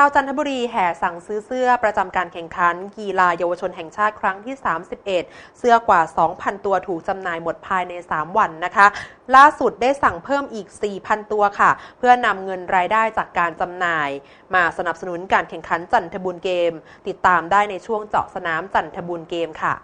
ชาวจันทบุรีแห่สั่งซื้อเสื้อประจำการแข่งขัน กีฬาเยาวชนแห่งชาติครั้งที่ 31 เสื้อกว่า 2,000 ตัวถูกจำหน่ายหมดภายใน 3 วันนะคะ ล่าสุดได้สั่งเพิ่มอีก 4,000 ตัวค่ะ เพื่อนำเงินรายได้จากการจำหน่าย มาสนับสนุนการแข่งขันจันทบุญเกม ติดตามได้ในช่วงเจาะสนามจันทบุญเกมค่ะ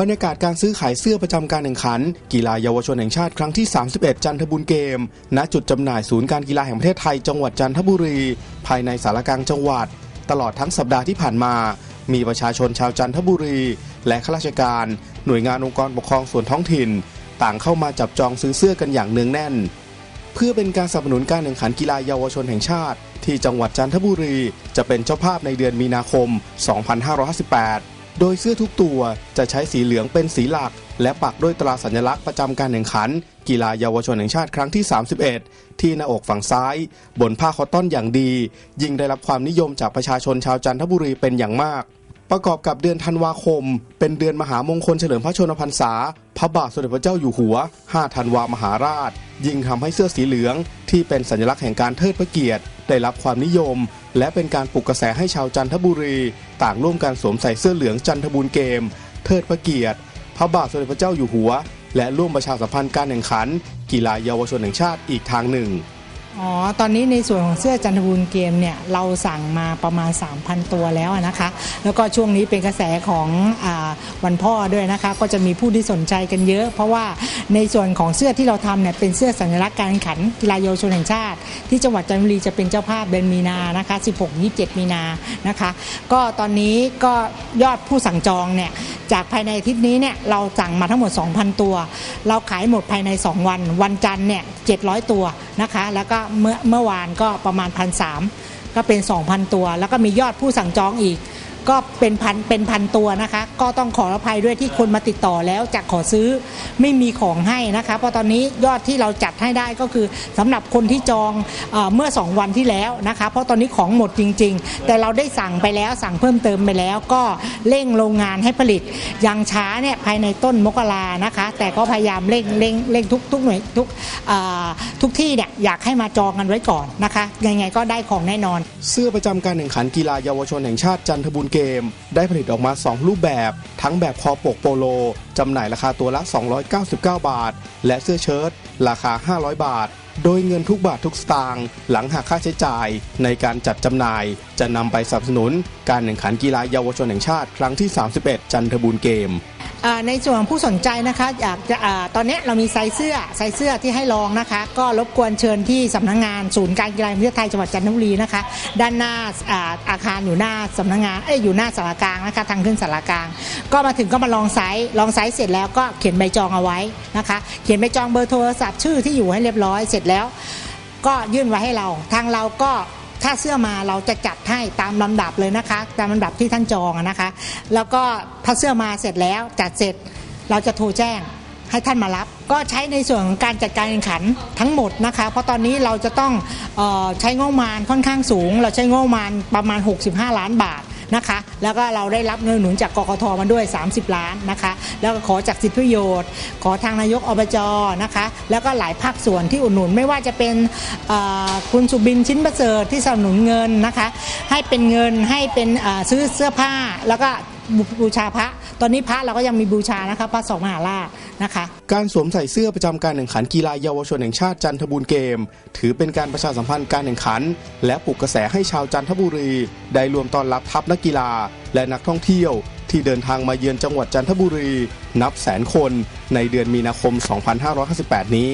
บรรยากาศการซื้อขายเสื้อประจำการแข่งขัน กีฬาเยาวชนแห่งชาติครั้งที่ 31 จันทบุรีเกม ณ จุดจำหน่ายศูนย์การกีฬาแห่งประเทศไทยจังหวัดจันทบุรี ภายในสารกลางจังหวัด ตลอดทั้งสัปดาห์ที่ผ่านมา มีประชาชนชาวจันทบุรี และข้าราชการ หน่วยงานองค์กรปกครองส่วนท้องถิ่น ต่างเข้ามาจับจองซื้อเสื้อกันอย่างเนืองแน่น เพื่อเป็นการสนับสนุนการแข่งขันกีฬาเยาวชนแห่งชาติ ที่จังหวัดจันทบุรี จะเป็นเจ้าภาพในเดือนมีนาคม 2558 โดยเสื้อทุกตัวจะใช้สีเหลืองเป็นสีหลัก และปักด้วยตราสัญลักษณ์ประจำการแข่งขัน กีฬาเยาวชนแห่งชาติครั้งที่ 31 ที่หน้าอกฝั่งซ้าย บนผ้าคอตตอนอย่างดี ยิ่งได้รับความนิยมจากประชาชนชาวจันทบุรีเป็นอย่างมาก ประกอบกับเดือนธันวาคม เป็นเดือนมหามงคลเฉลิมพระชนมพรรษา พระบาทสมเด็จพระเจ้าอยู่หัว 5 ธันวามหาราช ยิ่งทำให้เสื้อสีเหลือง ที่เป็นสัญลักษณ์แห่งการเทิดพระเกียรติ ได้รับความนิยม และเป็นการปลุกกระแสให้ชาวจันทบุรี ต่างร่วมกันสวมใส่เสื้อเหลืองจันทบุญเกม เทิดพระเกียรติ พระบาทสมเด็จพระเจ้าอยู่หัว และร่วมประชาสัมพันธ์การแข่งขัน กีฬาเยาวชนแห่งชาติอีกทางหนึ่ง อ๋อ ตอนนี้ในส่วนของเสื้อจันทบูรณ์เกมเนี่ยเราสั่งมาประมาณ 3,000 ตัวแล้วนะคะ แล้วก็ช่วงนี้เป็นกระแสของอวันพ่อด้วยนะคะ ก็จะมีผู้ที่สนใจกันเยอะ เพราะว่าในส่วนของเสื้อที่เราทำเนี่ยเป็นเสื้อสัญลักษณ์การขันกีฬาเยาวชนแห่งชาติ ที่จังหวัดจันทบุรีจะเป็นเจ้าภาพเดือนมีนานะคะ 16-27 มีนานะคะ ก็ตอนนี้ก็ยอดผู้สั่งจองเนี่ยจากภายในอาทิตย์นี้เนี่ยเราสั่งมาทั้งหมด 2,000 ตัว เราขายหมดภายใน 2 วัน วันจันทร์เนี่ย700 ตัวนะคะ แล้วก็เมื่อเมื่อวานก็ประมาณพันสก็เป็น 2,000 ตัว แล้วก็มียอดผู้สั่งจองอีก ก็เป็นพันเป็นพันตัวนะคะ ก็ต้องขออภัยด้วยที่คนมาติดต่อแล้วจะขอซื้อไม่มีของให้นะคะ เพราะตอนนี้ยอดที่เราจัดให้ได้ก็คือสำหรับคนที่จองเอเมื่อ 2 วันที่แล้วนะคะ เพราะตอนนี้ของหมดจริง ๆ แต่เราได้สั่งไปแล้วสั่งเพิ่มเติมไปแล้วก็เร่งโรงงานให้ผลิตยังช้าเนี่ยภายในต้นมกรานะคะ แต่ก็พยายามเร่งเร่งเร่งทุกทุกหน่วยทุกทุกที่เนี่ยอยากให้มาจองกันไว้ก่อนนะคะ ยังไงก็ได้ของแน่นอน เสื้อประจำการแข่งขันกีฬาเยาวชนแห่งชาติจันทบุรีเกม ได้ผลิตออกมา 2 รูปแบบ ทั้งแบบคอปกโปโลจำหน่ายราคาตัวละ 299 บาท และเสื้อเชิ้ตราคา 500 บาท โดยเงินทุกบาททุกสตางค์หลังหักค่าใช้จ่าย ในการจัดจำหน่าย จะนำไปสนับสนุน การแข่งขันกีฬาเยาวชนแห่งชาติ ครั้งที่ 31 จันทบุรีเกม ในส่วนผู้สนใจนะคะอยากจะอาตอนนี้เรามีไซส์เสื้อไซส์เสื้อที่ให้ลองนะคะ ก็รบกวนเชิญที่สำนักงานศูนย์การกีฬาแห่งประเทศไทยจังหวัดจันทบุรีนะคะ ด้านหน้าอาอาคารอยู่หน้าสำนักงานเอ้ยอยู่หน้าสารกลางนะคะทางขึ้นสารกลาง ก็มาถึงก็มาลองไซส์ลองไซส์เสร็จแล้วก็เขียนใบจองเอาไว้นะคะ เขียนใบจองเบอร์โทรศัพท์ชื่อที่อยู่ให้เรียบร้อยเสร็จแล้ว ก็ยื่นไว้ให้เราทางเราก็ ถ้าเสื้อมาเราจะจัดให้ตามลำดับเลยนะคะ ตามลำดับที่ท่านจองนะคะ แล้วก็ถ้าเสื้อมาเสร็จแล้วจัดเสร็จเราจะโทรแจ้งให้ท่านมารับ ก็ใช้ในส่วนของการจัดการแข่งขันทั้งหมดนะคะ เพราะตอนนี้เราจะต้องออใช้งบประมาณค่อนข้างสูง เราใช้งบประมาณประมาณ 65 ล้านบาท นะคะ แล้วก็เราได้รับเงินหนุนจากกกทมาด้วย 30 ล้านนะคะ แล้วก็ขอจากสิทธิประโยชน์ ขอทางนายกอบจนะคะ แล้วก็หลายภาคส่วนที่อุดหนุนไม่ว่าจะเป็นคุณสุบินชิ้นประเสริฐที่สนับสนุนเงินนะคะ ให้เป็นเงินให้เป็นซื้อเสื้อผ้าแล้วก็ บูชาพระ ตอนนี้พระเราก็ยังมีบูชานะคะพระสองมหาราชนะคะ การสวมใส่เสื้อประจำการแข่งขันกีฬาเยาวชนแห่งชาติจันทบูรณ์เกม ถือเป็นการประชาสัมพันธ์การแข่งขัน และปลุกกระแสให้ชาวจันทบุรี ได้รวมต้อนรับทัพนักกีฬา และนักท่องเที่ยว ที่เดินทางมาเยือนจังหวัดจันทบุรี นับแสนคนในเดือนมีนาคม 2558 นี้